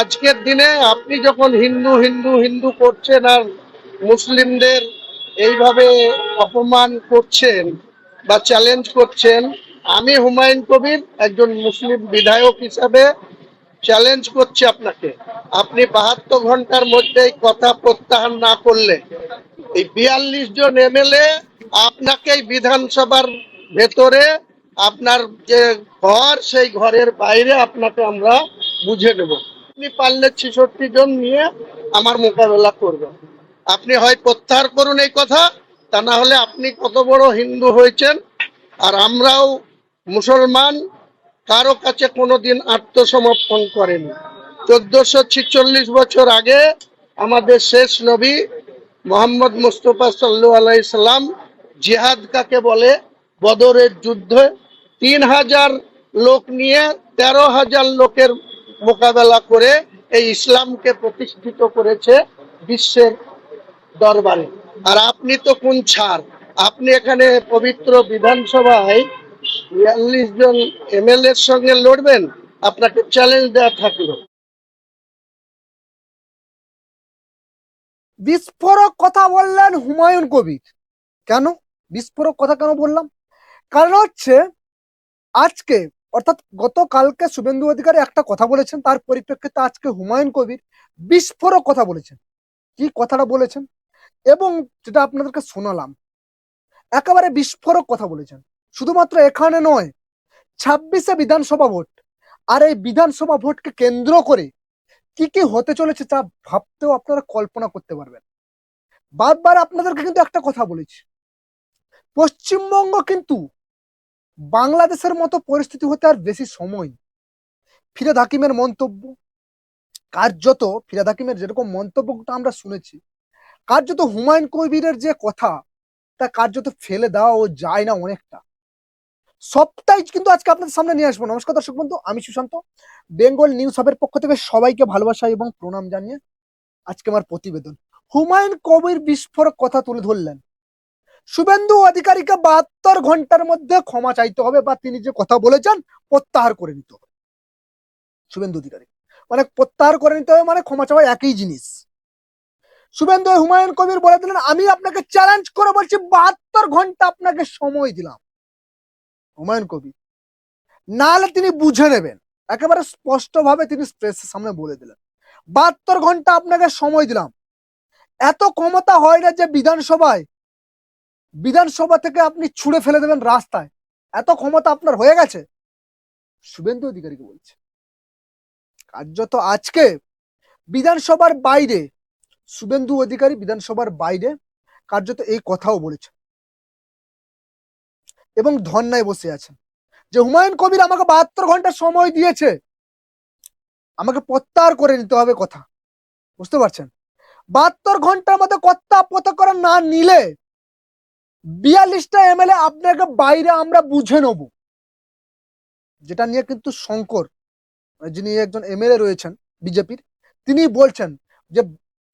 আজকের দিনে আপনি যখন হিন্দু হিন্দু হিন্দু করছেন আর মুসলিমদের এইভাবে অপমান করছেন বা চ্যালেঞ্জ করছেন, আমি হুমায়ুন কবির একজন মুসলিম বিধায়ক হিসাবে চ্যালেঞ্জ করছি আপনাকে। আপনি বাহাত্তর ঘণ্টার মধ্যে এই কথা প্রত্যাহার না করলে, এই বিয়াল্লিশ জন এমএলএ আপনাকে বিধানসভার ভেতরে আপনার যে ঘর, সেই ঘরের বাইরে আপনাকে আমরা বুঝে নেব। আপনি পারলে ছেষট্টি জন নিয়ে আমার মোকাবেলা করবেন। আপনি হয় প্রত্যাহার করুন এই কথা, তা না হলে আপনি কত বড় হিন্দু হয়েছেন, আর আমরাও মুসলমান, কারও কাছে কোনোদিন আত্মসমর্পণ করেনি। চোদ্দশো ছিচল্লিশ বছর আগে আমাদের শেষ নবী মোহাম্মদ মুস্তফা সাল্লু আলাইসাল্লাম জিহাদ কাকে বলে? বদরের যুদ্ধে। তিন হাজার লোক নিয়ে তেরো হাজার লোকের মোকাবেলা করে এই ইসলামকে প্রতিষ্ঠিত করেছে বিশ্বের দরবারে। আর আপনি তো কোন ছাড় আপনি এখানে পবিত্র বিধানসভায় বিয়াল্লিশ জন এমএলএ এর সঙ্গে লড়বেন? আপনাকে চ্যালেঞ্জ দেওয়া থাকল। বিস্ফোরক কথা বললেন হুমায়ুন কবির। কেন? বিস্ফোরক কথা কেন বললাম? কারণ হচ্ছে আজকে অর্থাৎ গতকালকে শুভেন্দু অধিকারী একটা কথা বলেছেন, তার পরিপ্রেক্ষিতে আজকে হুমায়ুন কবির বিস্ফোরক কথা বলেছেন। কি কথাটা বলেছেন? এবং যেটা আপনাদেরকে শোনালাম, একেবারে বিস্ফোরক কথা বলেছেন। শুধুমাত্র এখানে নয়, ছাব্বিশে বিধানসভা ভোট, আর এই বিধানসভা ভোটকে কেন্দ্র করে কি কি হতে চলেছে তা ভাবতেও আপনারা কল্পনা করতে পারবেন। বারবার আপনাদেরকে কিন্তু একটা কথা বলেছি, পশ্চিমবঙ্গ কিন্তু বাংলাদেশের মতো পরিস্থিতি হতে আর বেশি সময়। ফিরাদ হাকিমের মন্তব্য, কার্যত ফিরাদ হাকিমের যেরকম মন্তব্যটা আমরা শুনেছি, কার্যত হুমায়ুন কবিরের যে কথা, তা কার্যত ফেলে দেওয়া ও যায় না অনেকটা। সবটাই কিন্তু আজকে আপনাদের সামনে নিয়ে আসব। নমস্কার দর্শক বন্ধু, আমি সুশান্ত। বেঙ্গল নিউজ হাবের পক্ষ থেকে সবাইকে ভালোবাসা এবং প্রণাম জানিয়ে আজকে আমার প্রতিবেদন। হুমায়ুন কবির বিস্ফোরক কথা তুলে ধরলেন। শুভেন্দু অধিকারীকে বাহাত্তর ঘণ্টার মধ্যে ক্ষমা চাইতে হবে বা তিনি যে কথা বলেছেন, প্রত্যাহার করে নিতে হবে। শুভেন্দু অধিকারী। মানে প্রত্যাহার করে নিতে হবে মানে ক্ষমা চাওয়া একই জিনিস। শুভেন্দু হুমায়ুন কবির বলে দিলেন, আমি আপনাকে চ্যালেঞ্জ করে বলছি, বাহাত্তর ঘণ্টা আপনাকে সময় দিলাম। হুমায়ুন কবির। নাহলে তিনি বুঝে নেবেন। একেবারে স্পষ্টভাবে তিনি প্রেসের সামনে বলে দিলেন, বাহাত্তর ঘণ্টা আপনাকে সময় দিলাম। এত ক্ষমতা হয় না যে বিধানসভায় বিধানসভা থেকে আপনি ছুড়ে ফেলে দেবেন রাস্তায়। এত ক্ষমতা আপনার হয়ে গেছে। শুভেন্দু অধিকারীকে বলছে। কার্যত আজকে, বিধানসভার বাইরে, শুভেন্দু অধিকারী বিধানসভার বাইরে কার্যত এই কথাও বলেছে এবং ধর্নায় বসে আছেন যে, হুমায়ুন কবির আমাকে বাহাত্তর ঘণ্টা সময় দিয়েছে। আমাকে প্রত্যাহার করে নিতে হবে কথা। বুঝতে পারছেন? বাহাত্তর ঘণ্টার মধ্যে কথা প্রত্যাহার না নিলে বিয়াল্লিশটা এমএলএ আপনাকে বাইরে আমরা বুঝে নেব। যেটা নিয়ে কিন্তু শঙ্কর, যিনি একজন এমএলএ রয়েছেন বিজেপির, তিনি বলছেন যে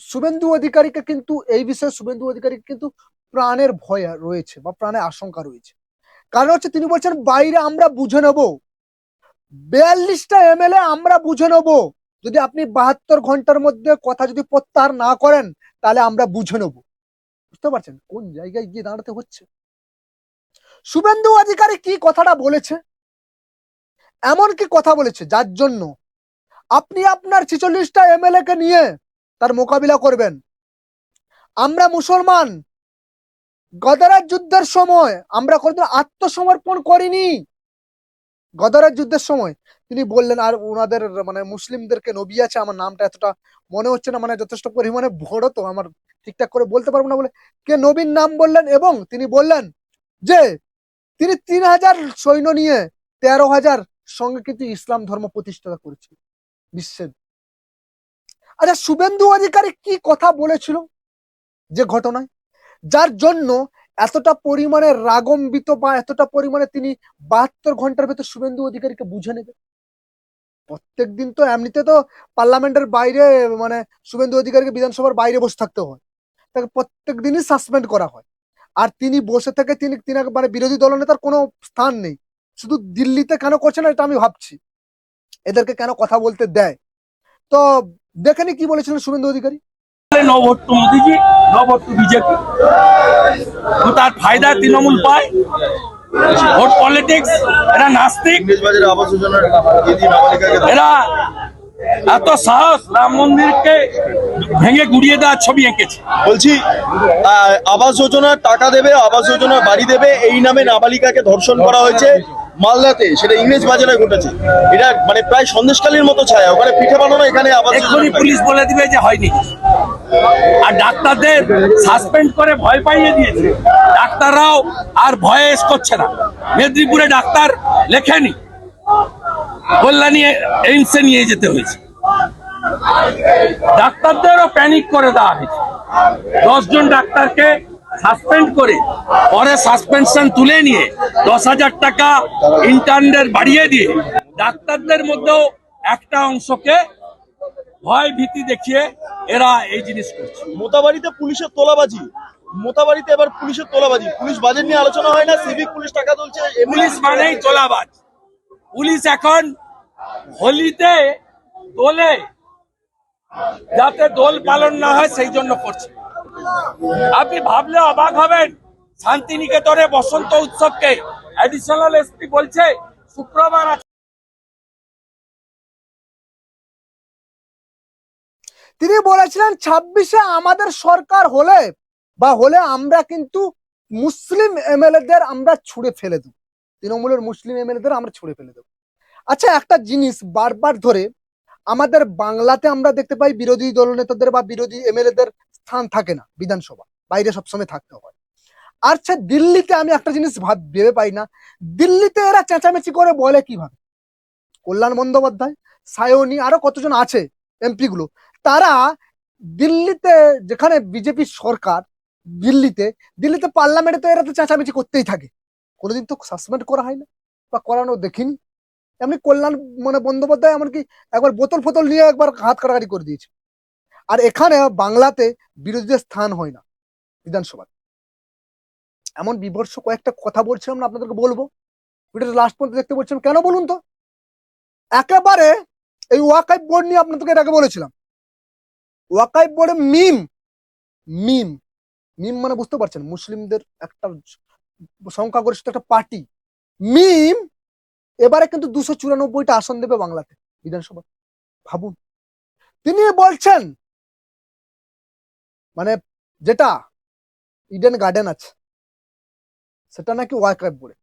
শুভেন্দু অধিকারীকে কিন্তু, এই বিষয়ে শুভেন্দু অধিকারী কিন্তু প্রাণের ভয় রয়েছে বা প্রাণের আশঙ্কা রয়েছে। কারণ হচ্ছে তিনি বলছেন, বাইরে আমরা বুঝে নেব। বিয়াল্লিশটা এমএলএ আমরা বুঝে নেব। যদি আপনি বাহাত্তর ঘণ্টার মধ্যে কথা যদি প্রত্যাহার না করেন, তাহলে আমরা বুঝে নেব। বুঝতে পারছেন? কোন জায়গায় গিয়ে দাঁড়াতে হচ্ছে? শুভেন্দু অধিকারী কি কথাটা বলেছে? এমন কি কথা বলেছে? যার জন্য আপনি আপনার ছিচল্লিশটা এমএলএ কে নিয়ে তার মোকাবিলা করবেন। আমরা মুসলমান। গদারের যুদ্ধের সময় আমরা কোনোদিন আত্মসমর্পণ করিনি। গদারের যুদ্ধের সময়। তিনি বললেন, আর ওনাদের মানে মুসলিমদেরকে নবী আছে, আমার নামটা এতটা মনে হচ্ছে না মানে যথেষ্ট পরিমাণে বড় তো, আমার ঠিকঠাক করে বলতে পারব না বলে, কে নবীন নাম বললেন এবং তিনি বললেন যে, তিনি তিন হাজার সৈন্য নিয়ে তেরো হাজার সঙ্গে কিন্তু ইসলাম ধর্ম প্রতিষ্ঠা করেছিল বিশ্বের। আচ্ছা শুভেন্দু অধিকারী কি কথা বলেছিল যে ঘটনায়? যার জন্য এতটা পরিমাণে রাগম্বিত বা এতটা পরিমাণে তিনি বাহাত্তর ঘণ্টার ভেতর শুভেন্দু অধিকারীকে বুঝে নেবে। প্রত্যেক দিন তো এমনিতে তো পার্লামেন্টের বাইরে মানে শুভেন্দু অধিকারীকে বিধানসভার বাইরে বসে থাকতে হয়। তাকে প্রত্যেক দিনই সাসপেন্ড করা হয়। আর তিনি বসে থেকে তিনি তিনি মানে বিরোধী দল নেতার কোনো স্থান নেই। শুধু দিল্লিতে কেন করছে না এটা আমি ভাবছি। এদেরকে কেন কথা বলতে দেয়? তো দেখেনি কি বলেছিলেন শুভেন্দু অধিকারী। তার ফায়দা তৃণমূল পায়। ভোট পলিটিক্স এরা নাস্তিক। এরা এত সাহস রাম মন্দিরকে ভেঙে গুড়িয়ে দেওয়ার ছবি এঁকেছে। বলছি আবাস যোজনার টাকা দেবে আবাস যোজনার বাড়ি দেবে এই নামে নাবালিকাকে ধর্ষণ করা হয়েছে মালদাতে সেটা ইংরেজ বাজারে ঘটেছে। এটা মানে প্রায় সন্দেশকালীর মতো ছায়া ওখানে পিঠে বানানো এখানে আবাস এক্ষুনি পুলিশ বলে দিবে যে হয়নি। আর ডাক্তারদের সাসপেন্ড করে ভয় পাইয়ে দিয়েছে। ডাক্তাররাও আর ভয়ে এস করছে না। মেদিনীপুরে ডাক্তার লেখেনি। কল্যাণী এইমসে নিয়ে যেতে হয়েছে। ডাক্তারদেরও প্যানিক করে দেওয়া হয়েছে। দশজন ডাক্তারকে সাসপেন্ড করে পরে সাসপেনশন তুলে নিয়ে দশ হাজার টাকা ইন্টার্নদের বাড়িয়ে দিয়ে ডাক্তারদের মধ্যেও একটা অংশকে ভয় ভীতি দেখিয়ে এরা এই জিনিস করছে। মোতাবাড়িতে পুলিশের তোলাবাজি। মোতাবাড়িতে এবার পুলিশের তোলাবাজি। পুলিশ বাজেট নিয়ে আলোচনা হয় না সিভিক পুলিশ টাকা তুলছে পুলিশ মানেই তোলাবাজ। পুলিশ এখন হোলিতে দোলে, যাতে দোল পালন না হয়, সেই জন্য করছে। আপনি ভাবলে অবাক হবেন, শান্তিনিকেতনে বসন্ত উৎসবকে। অ্যাডিশনাল এসপি বলছে, শুক্রবার তিনি বলেছিলেন, ছাব্বিশে আমাদের সরকার হলে বা হলে আমরা কিন্তু মুসলিম এমএলএদের আমরা ছুড়ে ফেলে দেবো। তৃণমূলের মুসলিম এমএলএদের আমরা ছুড়ে ফেলে দেবো। আচ্ছা একটা জিনিস বারবার ধরে, আমাদের বাংলাতে আমরা দেখতে পাই বিরোধী দলনেতাদের বা বিরোধী এমএলএদের স্থান থাকে না বিধানসভা, বাইরে সবসময় থাকতে হয়। আচ্ছা দিল্লিতে আমি একটা জিনিস ভাব, ভেবে পাই না, দিল্লিতে এরা চেঁচামেচি করে বলে কীভাবে? কল্যাণ বন্দ্যোপাধ্যায়, সায়নী, আরও কতজন আছে এমপি গুলো তারা দিল্লিতে, যেখানে বিজেপি সরকার, দিল্লিতে দিল্লিতে পার্লামেন্টে তো এরা তো চেঁচামেচি করতেই থাকে। কোনোদিন তো সাসপেন্ড করা হয় না বা করানো দেখিনি। এমনি কল্যাণ মানে বন্দ্যোপাধ্যায় এমনকি একবার বোতল ফোতল নিয়ে একবার হাত কাটাকাটি করে দিয়েছে। আর এখানে বাংলাতে বিরোধীদের স্থান হয় না বিধানসভা এমন বিভৎস কয়েকটা কথা বলছিলাম না আপনাদেরকে বলব। ভিডিওটা লাস্ট পর্যন্ত দেখতে বলছিলাম। কেন বলুন তো? একেবারে এই ওয়াকাইফ বোর্ড নিয়ে আপনাদেরকে এটাকে বলেছিলাম। ওয়াকাইফ বোর্ডে মিম মিম মিম মানে বুঝতে পারছেন, মুসলিমদের একটা সংখ্যাগরিষ্ঠ একটা পার্টি। মিম, এবারে কিন্তু দুশো চুরানব্বইটা আসন দেবে বাংলাতে বিধানসভা। ভাবুন। তিনি বলছেন মানে যেটা ইডেন গার্ডেন আছে, সেটা নাকি ওয়াকাইফ বোর্ডে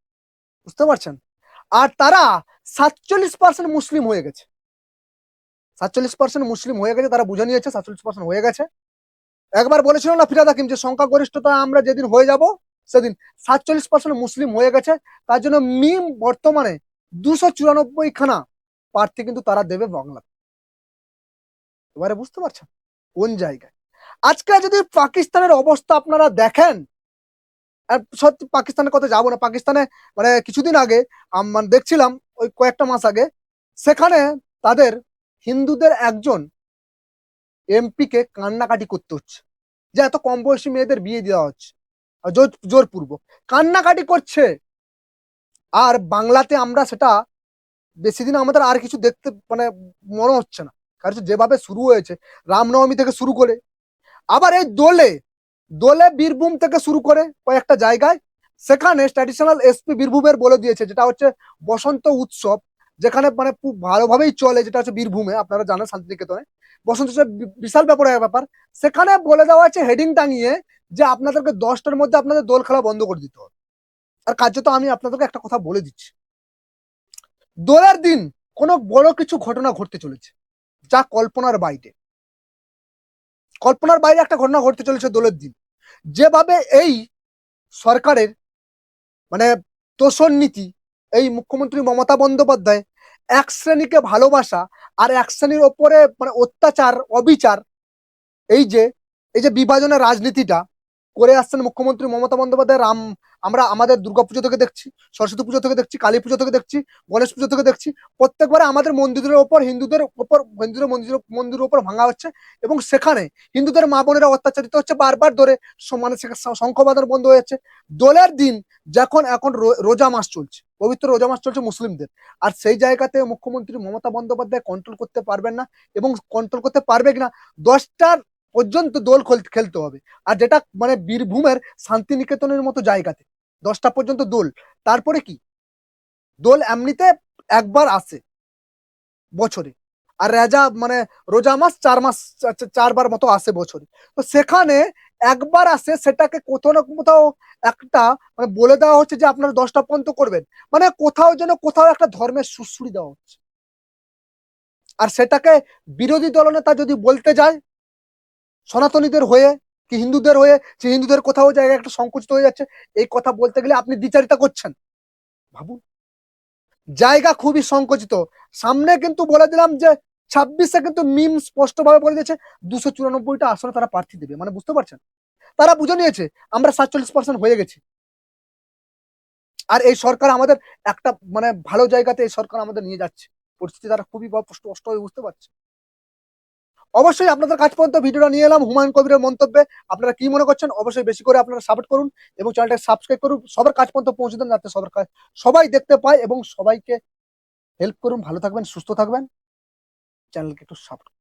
বুঝতে পারছেন? আর তারা সাতচল্লিশ পার্সেন্ট মুসলিম হয়ে গেছে। সাতচল্লিশ পার্সেন্ট মুসলিম হয়ে গেছে, তারা বুঝে নিয়েছে, সাতচল্লিশ পার্সেন্ট হয়ে গেছে। একবার বলেছিল না ফিরাদ হাকিম যে সংখ্যাগরিষ্ঠতা আমরা যেদিন হয়ে যাব সেদিন সাতচল্লিশ পার্সেন্ট মুসলিম হয়ে গেছে, তার জন্য মিম বর্তমানে দুশো চুরানব্বই খানা প্রার্থী কিন্তু তারা দেবে বাংলা। এবারে বুঝতে পারছেন কোন জায়গায়? আজকে যদি পাকিস্তানের অবস্থা আপনারা দেখেন সত্যি পাকিস্তানের কথা যাব না, পাকিস্তানে মানে কিছুদিন আগে মানে দেখছিলাম ওই কয়েকটা মাস আগে, সেখানে তাদের হিন্দুদের একজন এমপি কে কান্নাকাটি করতে হচ্ছে। যে এত কম বয়সী মেয়েদের বিয়ে দেওয়া হচ্ছে। জোরপূর্বক। কান্নাকাটি করছে। আর বাংলাতে আমরা সেটা বেশি দিন আমাদের আর কিছু দেখতে মানে মনে হচ্ছে না। কারণ যেভাবে শুরু হয়েছে, রামনবমী থেকে শুরু করে, আবার এই দোলে দোলে বীরভূম থেকে শুরু করে কয়েকটা জায়গায়, সেখানে ট্র্যাডিশনাল এসপি বীরভূমের বলে দিয়েছে, যেটা হচ্ছে বসন্ত উৎসব, যেখানে মানে খুব ভালোভাবেই চলে, যেটা হচ্ছে বীরভূমে, আপনারা জানেন শান্তিনিকেতনে। বসন্ত উৎসব বিশাল ব্যাপার ব্যাপার। সেখানে বলে দেওয়া আছে হেডিং টাঙিয়ে যে আপনাদেরকে দশটার মধ্যে আপনাদের দোল খেলা বন্ধ করে দিতে হবে। আর কার্যত আমি আপনাদেরকে একটা কথা বলে দিচ্ছি। দোলের দিন কোনো বড় কিছু ঘটনা ঘটতে চলেছে, যা কল্পনার বাইরে। কল্পনার বাইরে একটা ঘটনা ঘটতে চলেছে দোলের দিন। যেভাবে এই সরকারের মানে তোষণ নীতি, এই মুখ্যমন্ত্রী মমতা বন্দ্যোপাধ্যায় এক শ্রেণীকে ভালোবাসা আর এক শ্রেণির ওপরে মানে অত্যাচার, অবিচার, এই যে এই যে বিভাজনের রাজনীতিটা করে আসছেন মুখ্যমন্ত্রী মমতা বন্দ্যোপাধ্যায়, রাম, আমরা আমাদের দুর্গাপুজো থেকে দেখছি, সরস্বতী পুজো থেকে দেখছি, কালী পুজো থেকে দেখছি, গণেশ পুজো থেকে দেখছি, প্রত্যেকবারে আমাদের মন্দিরের ওপর হিন্দুদের ওপর, হিন্দুদের মন্দির মন্দিরের ওপর ভাঙা হচ্ছে এবং সেখানে হিন্দুদের মা বোনেরা অত্যাচারিত হচ্ছে বারবার ধরে মানে শঙ্খবাদন বন্ধ হয়ে যাচ্ছে। দোলের দিন যখন, এখন রোজা মাস চলছে, পবিত্র রোজা মাস চলছে মুসলিমদের। আর সেই জায়গাতে মুখ্যমন্ত্রী মমতা বন্দ্যোপাধ্যায় কন্ট্রোল করতে পারবেন না এবং কন্ট্রোল করতে পারবে কিনা, দশটার পর্যন্ত দোল খেল- খেলতে হবে। আর যেটা মানে বীরভূমের শান্তিনিকেতনের মতো জায়গাতে, দশটা পর্যন্ত দোল। তারপরে কি? দোল এমনিতে একবার আসে বছরে। আর রাজা মানে রোজা মাস চার মাস চারবার মতো আসে বছরে। তো সেখানে একবার আসে, সেটাকে কোথাও না কোথাও একটা মানে বলে দেওয়া হচ্ছে যে আপনারা দশটা পর্যন্ত করবেন। মানে কোথাও যেন কোথাও একটা ধর্মের সুশ্রুড়ি দেওয়া হচ্ছে। আর সেটাকে বিরোধী দলনেতা যদি বলতে যায় সনাতনীদের হয়ে, কি হিন্দুদের হয়ে, যে হিন্দুদের কোথাও জায়গায় একটা সংকুচিত হয়ে যাচ্ছে, এই কথা বলতে গেলে আপনি দ্বিচারিতা করছেন। ভাবুন। জায়গা খুবই সংকুচিত। সামনে কিন্তু বলে দিলাম যে, ছাব্বিশে কিন্তু মিম স্পষ্ট ভাবে বলে দিয়েছে, দুশো চুরানব্বইটা আসনে তারা প্রার্থী দেবে। মানে বুঝতে পারছেন? তারা বুঝে নিয়েছে, আমরা সাতচল্লিশ পার্সেন্ট হয়ে গেছি। আর এই সরকার আমাদের একটা মানে ভালো জায়গাতে এই সরকার আমাদের নিয়ে যাচ্ছে। পরিস্থিতি তারা খুবই স্পষ্ট হয়ে বুঝতে পারছে। অবশ্যই আপনাদের কাছ পর্যন্ত ভিডিওটা নিয়ে এলাম হুমায়ুন কবিরের মন্তব্যে। আপনারা কি মনে করছেন? অবশ্যই বেশি করে আপনারা সাপোর্ট করুন এবং চ্যানেলটা সাবস্ক্রাইব করুন। সবার কাজ পর্যন্ত পৌঁছে দেন যাতে সবার কাছ সবাই দেখতে পায় এবং সবাইকে হেল্প করুন। ভালো থাকবেন, সুস্থ থাকবেন। চ্যানেলকে একটু সাপোর্ট